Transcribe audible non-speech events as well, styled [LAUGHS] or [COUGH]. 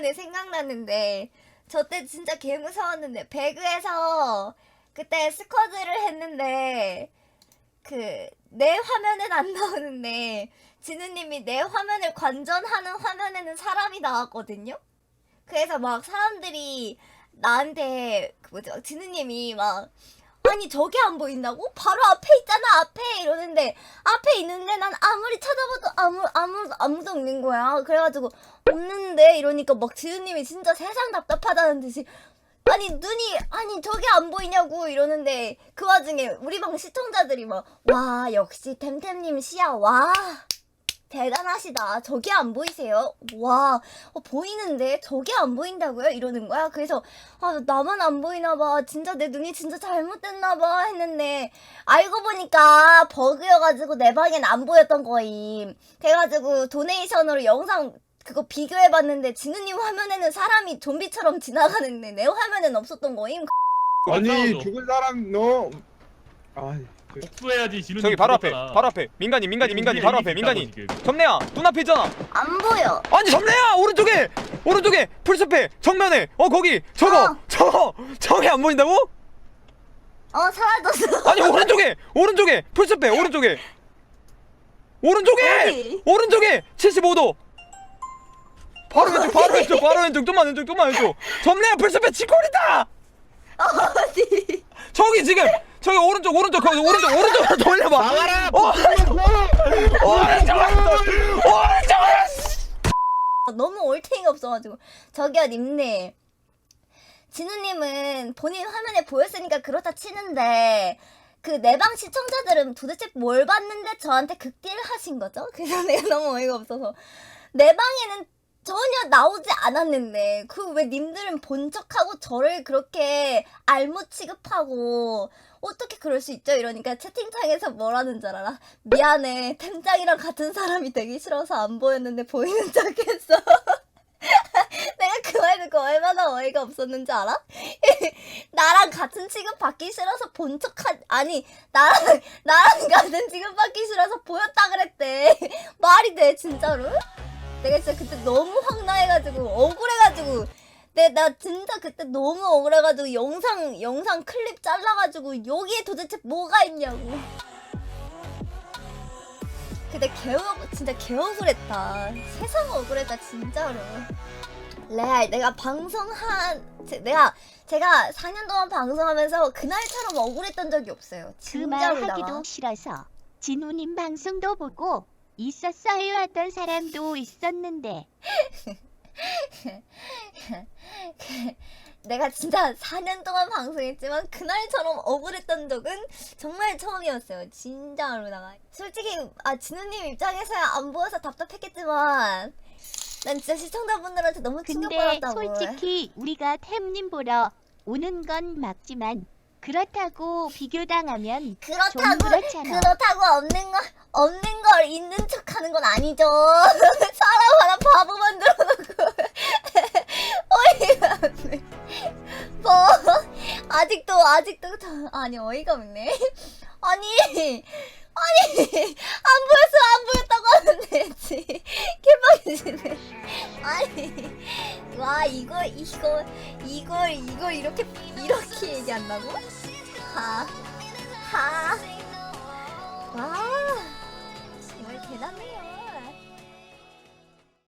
오랜만에 생각났는데 저 때 진짜 개 무서웠는데 배그에서 그때 스쿼드를 했는데 그 내 화면엔 안 나오는데 진우님이 내 화면을 관전하는 화면에는 사람이 나왔거든요. 그래서 막 사람들이 나한테 그 뭐지 막 진우님이 막 아니 저게 안 보인다고? 바로 앞에 있잖아 앞에 이러는데 앞에 있는데 난 아무리 찾아봐도 아무 아무 아무도 없는 거야. 그래가지고 없는데 이러니까 막 지우님이 진짜 세상 답답하다는 듯이 아니 눈이 아니 저게 안 보이냐고 이러는데 그 와중에 우리 방 시청자들이 막 와 역시 템템님 시야 와 대단하시다. 저게 안 보이세요? 와 어, 보이는데 저게 안 보인다고요? 이러는 거야? 그래서 아 나만 안 보이나 봐. 진짜 내 눈이 진짜 잘못됐나 봐 했는데 알고 보니까 버그여가지고 내 방엔 안 보였던 거임. 그래가지고 도네이션으로 영상 그거 비교해봤는데 진우님 화면에는 사람이 좀비처럼 지나가는데 내 화면엔 없었던 거임? 아니. 죽은 사람 너. 아, 복수해야지 지는 저기 바로 앞에 바로 앞에. 민간인 민간인 민간인 바로 앞에 민간인 점내야 눈앞에 있잖아 안 보여. 아니 점내야! 오른쪽에 오른쪽에 풀숲에 정면에. 어 거기 저거 어. 저거 저게 안 보인다고? 어 사라졌어. 아니 오른쪽에 오른쪽에 풀숲에 오른쪽에. 오른쪽에! 어디? 오른쪽에 75도. 바로 왼쪽 바로 왼쪽 바로 왼쪽 좀만 왼쪽 좀만 왼쪽. 점내야 풀숲에 치콜이다! 어디? 저기 지금 저기 오른쪽 오른쪽 거기 오른쪽 오른쪽으로 돌려봐 어 오른쪽으로 오른쪽으로 너무 올탱이가 없어가지고 저기요 님네 진우님은 본인 화면에 보였으니까 그렇다 치는데 그 내방 시청자들은 도대체 뭘 봤는데 저한테 극딜을 하신 거죠? 그래서 내가 너무 어이가 없어서 내 방에는 전혀 나오지 않았는데 그 왜 님들은 본 척하고 저를 그렇게 알못 취급하고 어떻게 그럴 수 있죠? 이러니까 채팅창에서 뭐라는 줄 알아? 미안해 템장이랑 같은 사람이 되기 싫어서 안 보였는데 보이는 [LAUGHS] 척했어 [LAUGHS] 내가 그 말 듣고 얼마나 어이가 없었는지 알아? [LAUGHS] 나랑 같은 취급 받기 싫어서 본 척하 아니 나랑 나랑 같은 취급 받기 싫어서 보였다 그랬대 말이 돼 진짜로? 내가 진짜 그때 너무 황당해가지고 억울해가지고. 내나 진짜 그때 너무 억울해가지고 영상 영상 클립 잘라가지고 여기에 도대체 뭐가 있냐고. 근데 개 억- 진짜 개 억울했다. 세상 억울했다 진짜로. 레알 내가 방송한 제- 내가 제가 4년 동안 방송하면서 그날처럼 억울했던 적이 없어요. 그말 진짜로다가 하기도 싫어서 진우님 방송도 보고 있었어요 했던 사람도 있었는데 [LAUGHS] 내가 진짜 4년 동안 방송했지만 그날처럼 억울했던 적은 정말 처음이었어요. 진짜로다가. 솔직히 아 진우님 입장에서야 안 보여서 답답했겠지만 난 진짜 시청자분들한테 너무 근데 충격받았다고. 솔직히 우리가 템님 보러 오는 건 맞지만 그렇다고 비교당하면 좀 그렇다고 그렇잖아. 그렇다고 없는 거 없는 걸 있는 척 하는 건 아니죠. [LAUGHS] 사람 하나 바보 만들어 놓고 [LAUGHS] 어이가 없네. 뭐 아직도 아직도 저, 아니 어이가 없네. 아니 아니 안 보였어 안 보였다고 하면 되지. 개빡이시네. 아니 와 이거 이거 이걸 이걸 이렇게 이렇게 얘기한다고?